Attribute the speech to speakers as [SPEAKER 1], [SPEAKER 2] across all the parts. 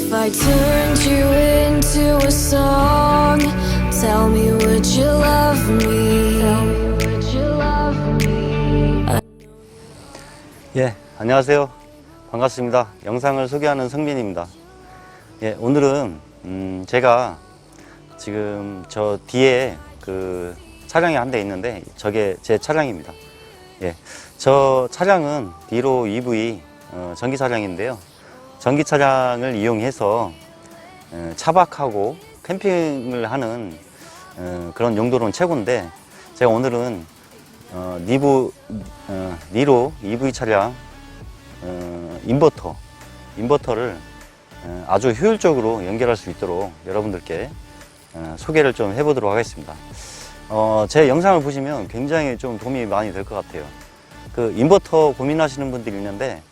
[SPEAKER 1] If I turned you into a song, tell me would you love me?
[SPEAKER 2] 예, 안녕하세요. 반갑습니다. 영상을 소개하는 성민입니다. 예, 오늘은 음, 제가 지금 저 뒤에 그 차량이 한 대 있는데 저게 제 차량입니다. 예, 저 차량은 디로 EV 어, 전기 차량인데요. 전기 차량을 이용해서 어, 차박하고 캠핑을 하는 어, 그런 용도로는 최고인데 제가 오늘은 어, 어, 니로 EV 차량 어, 인버터, 인버터를 어, 아주 효율적으로 연결할 수 있도록 여러분들께 어, 소개를 좀 해보도록 하겠습니다. 어, 제 영상을 보시면 굉장히 좀 도움이 많이 될 것 같아요. 그 인버터 고민하시는 분들이 있는데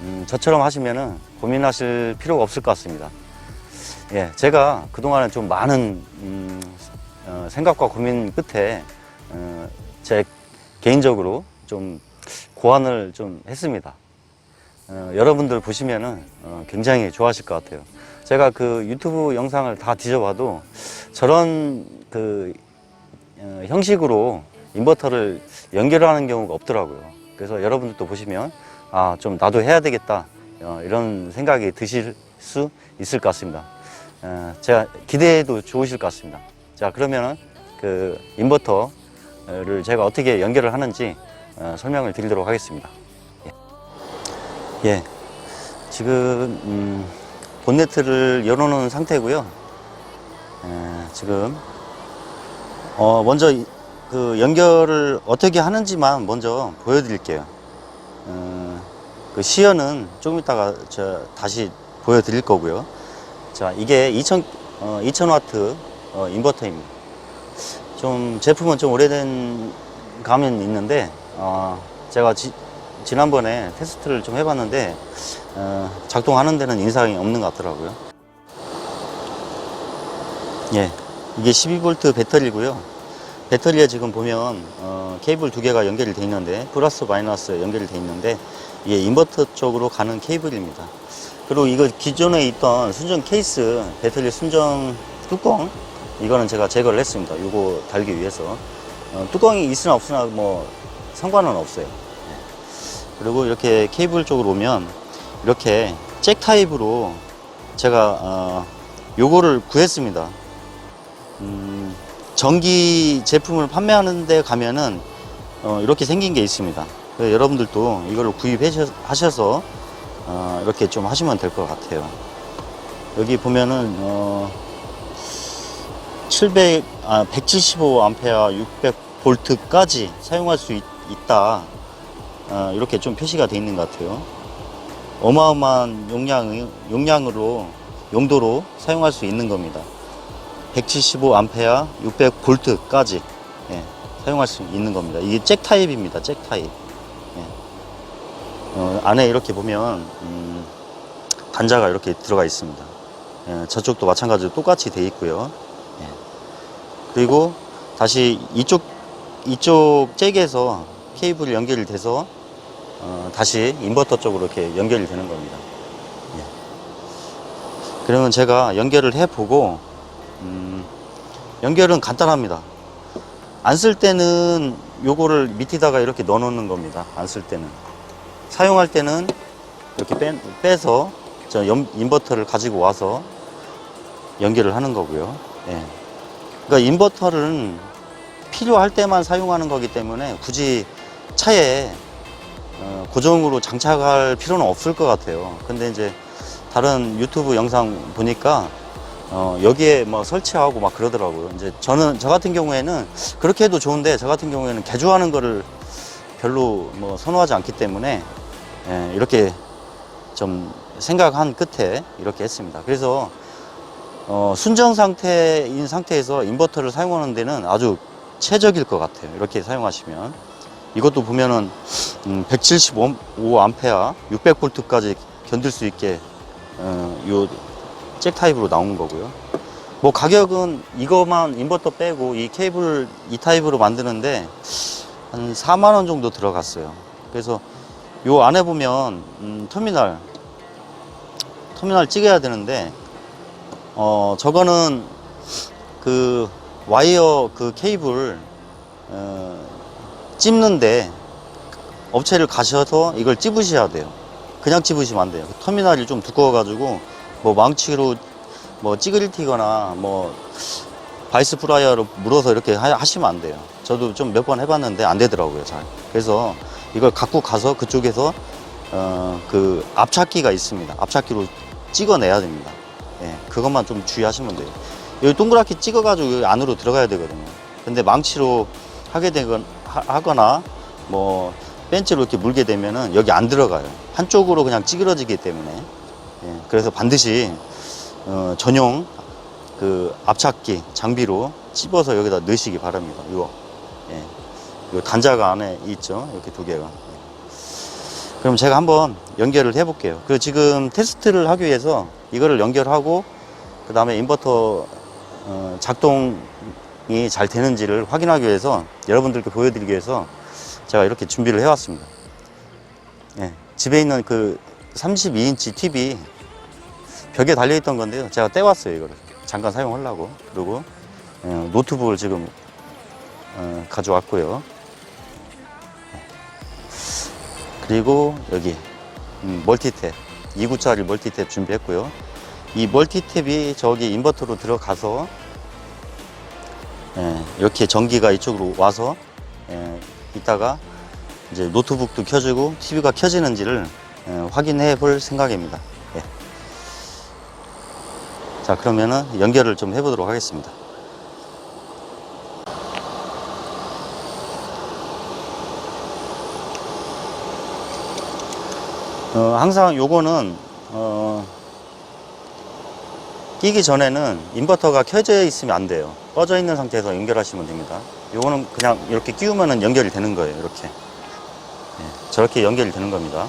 [SPEAKER 2] 음, 저처럼 하시면은 고민하실 필요가 없을 것 같습니다. 예, 제가 그동안에 좀 많은 음, 어, 생각과 고민 끝에 어, 제 개인적으로 좀 고안을 좀 했습니다. 어, 여러분들 보시면은 어, 굉장히 좋아하실 것 같아요. 제가 그 유튜브 영상을 다 뒤져봐도 저런 그 어, 형식으로 인버터를 연결하는 경우가 없더라고요. 그래서 여러분들도 보시면 아 좀 나도 해야 되겠다 어, 이런 생각이 드실 수 있을 것 같습니다. 어, 제가 기대해도 좋으실 것 같습니다. 자 그러면은 그 인버터를 제가 어떻게 연결을 하는지 어, 설명을 드리도록 하겠습니다. 예, 예. 지금 음, 본네트를 열어놓은 상태고요. 에, 지금 어, 먼저 이- 그 연결을 어떻게 하는지만 먼저 보여드릴게요. 어, 그 시연은 조금 이따가 저 다시 보여드릴 거고요. 자, 이게 2000, 어, 2000와트 어, 인버터입니다. 좀 제품은 좀 오래된 감은 있는데 어, 제가 지, 지난번에 테스트를 좀 해봤는데 어, 작동하는 데는 인상이 없는 것 같더라고요. 예, 이게 12V 배터리고요. 배터리에 지금 보면 어, 케이블 두 개가 연결이 돼 있는데 플러스 마이너스 연결이 돼 있는데 이게 인버터 쪽으로 가는 케이블입니다. 그리고 이거 기존에 있던 순정 케이스 배터리 순정 뚜껑 이거는 제가 제거를 했습니다. 이거 달기 위해서 어, 뚜껑이 있으나 없으나 뭐 상관은 없어요. 그리고 이렇게 케이블 쪽으로 오면 이렇게 잭 타입으로 제가 어, 요거를 구했습니다. 음, 전기 제품을 판매하는 데 가면은 어, 이렇게 생긴 게 있습니다. 여러분들도 이걸 구입하셔서 어, 이렇게 좀 하시면 될 것 같아요. 여기 보면은 어, 700, 아, 175A, 600V까지 사용할 수 있, 다 어, 이렇게 좀 표시가 되어 있는 것 같아요. 어마어마한 용량, 용량으로, 용도로 사용할 수 있는 겁니다. 175A, 600V까지 예, 사용할 수 있는 겁니다. 이게 잭 타입입니다. 잭 타입. 예. 어, 안에 이렇게 보면 음, 단자가 이렇게 들어가 있습니다. 예, 저쪽도 마찬가지로 똑같이 돼 있고요. 예. 그리고 다시 이쪽 이쪽 잭에서 케이블이 연결이 돼서 어, 다시 인버터 쪽으로 이렇게 연결이 되는 겁니다. 예. 그러면 제가 연결을 해보고 음, 연결은 간단합니다. 안 쓸 때는 요거를 밑에다가 이렇게 넣어 놓는 겁니다. 안 쓸 때는. 사용할 때는 이렇게 빼, 빼서 저 연- 인버터를 가지고 와서 연결을 하는 거고요. 예. 그러니까 인버터는 필요할 때만 사용하는 거기 때문에 굳이 차에 어, 고정으로 장착할 필요는 없을 것 같아요. 근데 이제 다른 유튜브 영상 보니까 어, 여기에 뭐 설치하고 막 그러더라고요. 이제 저는 저 같은 경우에는 그렇게 해도 좋은데 저 같은 경우에는 개조하는 거를 별로 뭐 선호하지 않기 때문에 예, 이렇게 좀 생각한 끝에 이렇게 했습니다. 그래서 어, 순정 상태인 상태에서 인버터를 사용하는 데는 아주 최적일 것 같아요. 이렇게 사용하시면 이것도 보면은 음, 175A, 600V까지 견딜 수 있게 어, 요 잭 타입으로 나온 거고요. 뭐 가격은 이거만 인버터 빼고 이 케이블 이 타입으로 만드는데 한 4만 원 정도 들어갔어요. 그래서 요 안에 보면 음, 터미널 터미널 찍어야 되는데 어 저거는 그 와이어 그 케이블 어, 찝는데 업체를 가셔서 이걸 찝으셔야 돼요. 그냥 찝으시면 안 돼요. 터미널이 좀 두꺼워가지고 뭐 망치로 뭐 찌그리티거나 뭐 바이스 프라이어로 물어서 이렇게 하- 하시면 안 돼요. 저도 좀 몇 번 해봤는데 안 되더라고요, 잘. 그래서 이걸 갖고 가서 그쪽에서 어, 그 앞찾기가 있습니다. 앞찾기로 찍어내야 됩니다. 예, 그것만 좀 주의하시면 돼요. 여기 동그랗게 찍어가지고 여기 안으로 들어가야 되거든요. 근데 망치로 하게 되건 하- 하거나 뭐 벤치로 이렇게 물게 되면은 여기 안 들어가요. 한쪽으로 그냥 찌그러지기 때문에. 예, 그래서 반드시 어, 전용 그 앞찾기 장비로 찝어서 여기다 넣으시기 바랍니다. 이거. 예. 요 단자가 안에 있죠. 이렇게 두 개가. 예. 그럼 제가 한번 연결을 해 볼게요. 그 지금 테스트를 하기 위해서 이거를 연결하고 그 다음에 인버터 어, 작동이 잘 되는지를 확인하기 위해서 여러분들께 보여드리기 위해서 제가 이렇게 준비를 해왔습니다. 예, 집에 있는 그 32인치 TV 벽에 달려있던 건데요. 제가 떼왔어요, 이거를. 잠깐 사용하려고. 그리고 어, 노트북을 지금 어, 가져왔고요. 예. 그리고 여기 음, 멀티탭 2구짜리 멀티탭 준비했고요. 이 멀티탭이 저기 인버터로 들어가서 예, 이렇게 전기가 이쪽으로 와서 예, 이따가 이제 노트북도 켜지고 TV가 켜지는지를 예, 확인해 볼 생각입니다. 예. 자 그러면은 연결을 좀 해보도록 하겠습니다. 어, 항상 요거는 어, 끼기 전에는 인버터가 켜져 있으면 안 돼요. 꺼져 있는 상태에서 연결하시면 됩니다. 요거는 그냥 이렇게 끼우면은 연결이 되는 거예요. 이렇게. 예, 저렇게 연결이 되는 겁니다.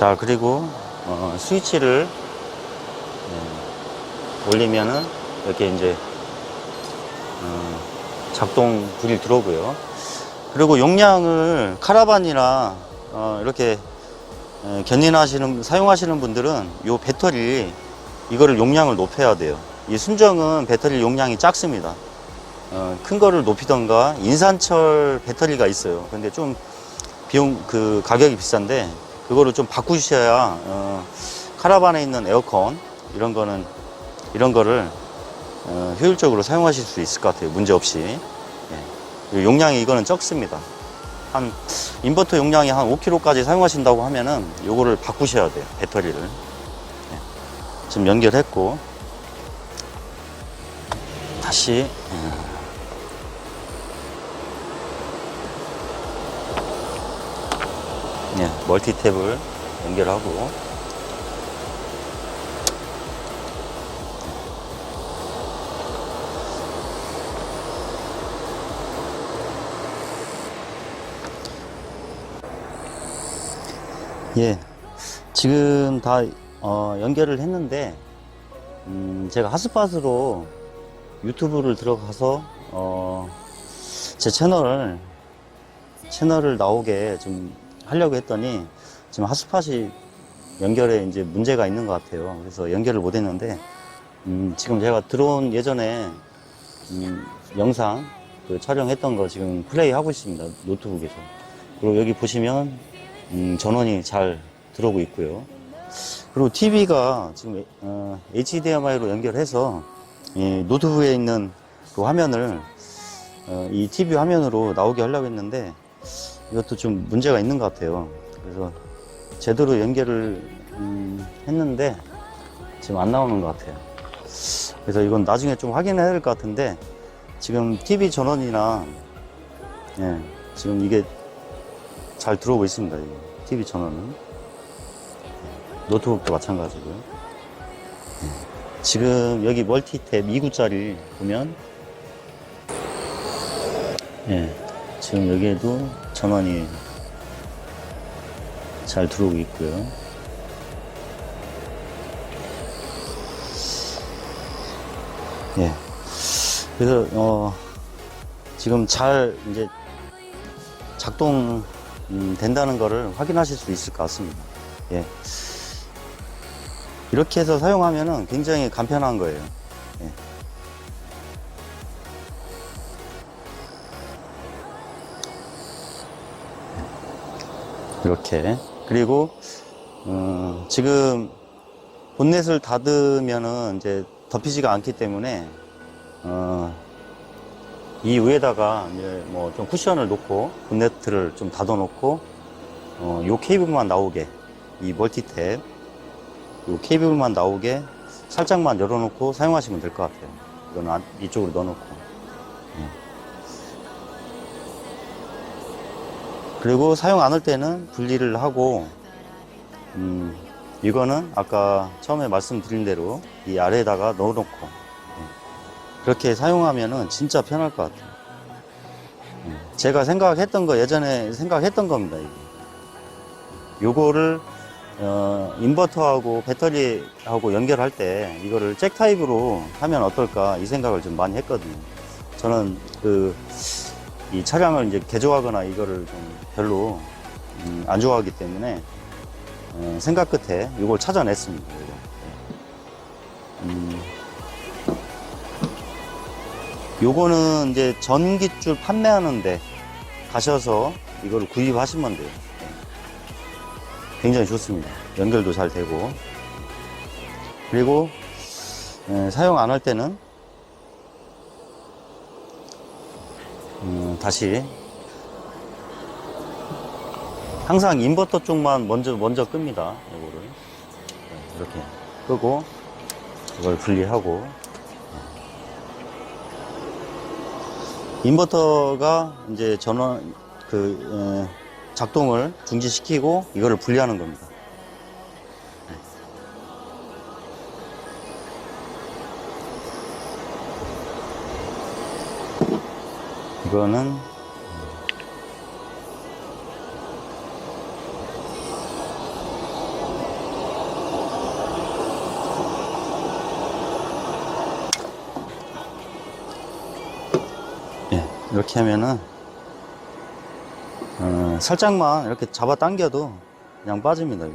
[SPEAKER 2] 자, 그리고 어, 스위치를 예, 올리면은 이렇게 이제 어, 작동 불이 들어오고요. 그리고 용량을 카라반이나 어, 이렇게 에, 견인하시는 사용하시는 분들은 요 배터리 이거를 용량을 높여야 돼요. 이 순정은 배터리 용량이 작습니다. 어, 큰 거를 높이던가 인산철 배터리가 있어요. 근데 좀 비용 그 가격이 비싼데 그거를 좀 바꾸셔야 어, 카라반에 있는 에어컨 이런 거는 이런 거를 어, 효율적으로 사용하실 수 있을 것 같아요. 문제 없이. 예. 이 용량이 이거는 적습니다. 한 인버터 용량이 한 5kg까지 사용하신다고 하면은 요거를 바꾸셔야 돼요. 배터리를. 예. 지금 연결했고 다시 예. 예, 멀티탭을 연결하고. 예, 지금 다 어, 연결을 했는데 음, 제가 핫스팟으로 유튜브를 들어가서 어, 제 채널을 채널을 나오게 좀 하려고 했더니 지금 핫스팟이 연결에 이제 문제가 있는 것 같아요. 그래서 연결을 못 했는데 음, 지금 제가 들어온 예전에 음, 영상 그 촬영했던 거 지금 플레이 하고 있습니다. 노트북에서. 그리고 여기 보시면 음, 전원이 잘 들어오고 있고요. 그리고 TV가 지금 어, HDMI로 연결해서 이 노트북에 있는 그 화면을 어, 이 TV 화면으로 나오게 하려고 했는데 이것도 좀 문제가 있는 것 같아요. 그래서 제대로 연결을 음, 했는데 지금 안 나오는 것 같아요. 그래서 이건 나중에 좀 확인해야 될 것 같은데 지금 TV 전원이나 예, 지금 이게 잘 들어오고 있습니다. 이 TV 전원은 예, 노트북도 마찬가지고요. 예, 지금 여기 멀티탭 2구짜리 보면 예, 지금 여기에도 전원이 잘 들어오고 있고요. 예. 그래서 어 지금 잘 이제 작동 음, 된다는 거를 확인하실 수 있을 것 같습니다. 예. 이렇게 해서 사용하면은 굉장히 간편한 거예요. 이렇게 그리고 어, 지금 본넷을 닫으면은 이제 덮이지가 않기 때문에 어, 이 위에다가 이제 뭐 좀 쿠션을 놓고 본네트를 좀 닫아 놓고 어, 요 케이블만 나오게 이 멀티탭 요 케이블만 나오게 살짝만 열어놓고 사용하시면 될 것 같아요. 이거는 안- 이쪽으로 넣어놓고. 그리고 사용 안 할 때는 분리를 하고, 음, 이거는 아까 처음에 말씀드린 대로 이 아래에다가 넣어놓고, 예. 그렇게 사용하면은 진짜 편할 것 같아요. 예. 제가 생각했던 거, 예전에 생각했던 겁니다, 이게. 요거를 어, 인버터하고 배터리하고 연결할 때 이거를 잭 타입으로 하면 어떨까 이 생각을 좀 많이 했거든요. 저는 그 이 차량을 이제 개조하거나 이거를 좀 별로 음, 안 좋아하기 때문에 어, 생각 끝에 이걸 찾아냈습니다. 이거. 예. 음, 요거는 이제 전기줄 판매하는데 가셔서 이거를 구입하시면 돼요. 굉장히 좋습니다. 연결도 잘 되고. 그리고 에, 사용 안 할 때는 음, 다시 항상 인버터 쪽만 먼저 먼저 끕니다. 이거를 네, 이렇게 끄고 이걸 분리하고 인버터가 이제 전원 그 에, 작동을 중지시키고 이거를 분리하는 겁니다. 이거는 이렇게 하면은 어, 살짝만 이렇게 잡아 당겨도 그냥 빠집니다.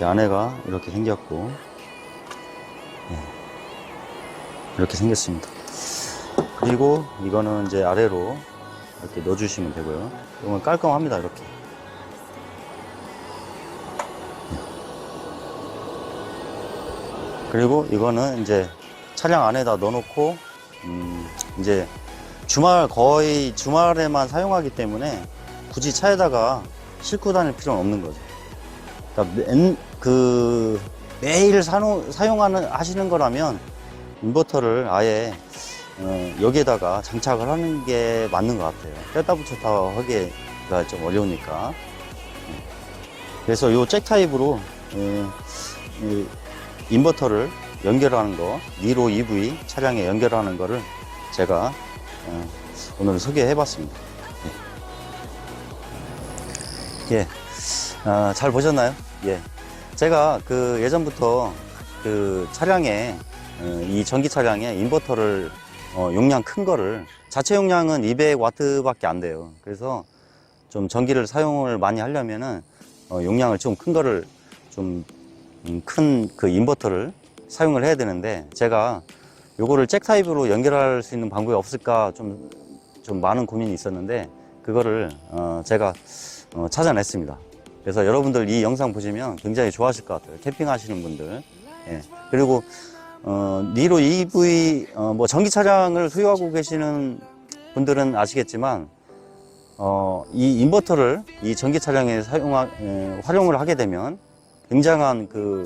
[SPEAKER 2] 이 안에가 이렇게 생겼고 예, 이렇게 생겼습니다. 그리고 이거는 이제 아래로 이렇게 넣어주시면 되고요. 이건 깔끔합니다. 이렇게. 그리고 이거는 이제 차량 안에다 넣어놓고 음, 이제 주말 거의 주말에만 사용하기 때문에 굳이 차에다가 싣고 다닐 필요는 없는 거죠. 그러니까 맨, 그 매일 사노, 사용하는 하시는 거라면 인버터를 아예 어, 여기에다가 장착을 하는 게 맞는 것 같아요. 뺐다 붙였다 하기가 좀 어려우니까. 네. 그래서 요잭 타입으로 어, 이 인버터를 연결하는 거, 니로 EV 차량에 연결하는 거를 제가 어, 오늘 소개해 봤습니다. 예. 예. 아, 잘 보셨나요? 예. 제가 그 예전부터 그 차량에 어, 이 전기 차량에 인버터를 어, 용량 큰 거를 자체 용량은 200와트 밖에 안 돼요. 그래서 좀 전기를 사용을 많이 하려면은 어, 용량을 좀 큰 거를 좀 큰그 인버터를 사용을 해야 되는데 제가 요거를 잭 타입으로 연결할 수 있는 방법이 없을까 좀, 좀 많은 고민이 있었는데 그거를 어, 제가 어, 찾아냈습니다. 그래서 여러분들 이 영상 보시면 굉장히 좋아하실 것 같아요. 캠핑 하시는 분들. 예. 그리고 어, 니로 EV 어, 뭐 전기 차량을 소유하고 계시는 분들은 아시겠지만 어, 이 인버터를 이 전기 차량에 사용하, 에, 활용을 하게 되면 굉장한 그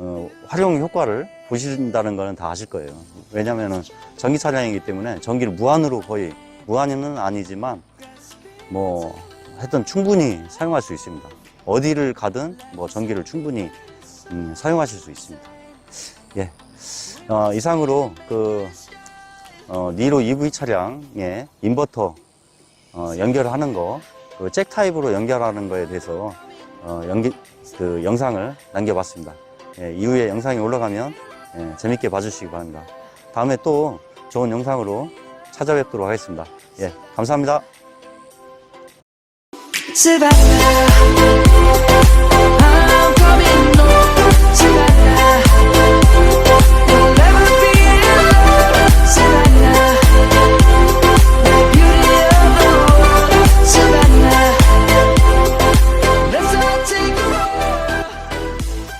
[SPEAKER 2] 어, 활용 효과를 보신다는 거는 다 아실 거예요. 왜냐면은 전기 차량이기 때문에 전기를 무한으로 거의 무한은 아니지만 뭐 하여튼 충분히 사용할 수 있습니다. 어디를 가든 뭐 전기를 충분히 음, 사용하실 수 있습니다. 예. 어, 이상으로 그 어, 니로 EV 차량에 인버터 어, 연결하는 거, 그 잭 타입으로 연결하는 거에 대해서 어, 연기, 그 영상을 남겨봤습니다. 예, 이후에 영상이 올라가면 예, 재밌게 봐주시기 바랍니다. 다음에 또 좋은 영상으로 찾아뵙도록 하겠습니다. 예, 감사합니다.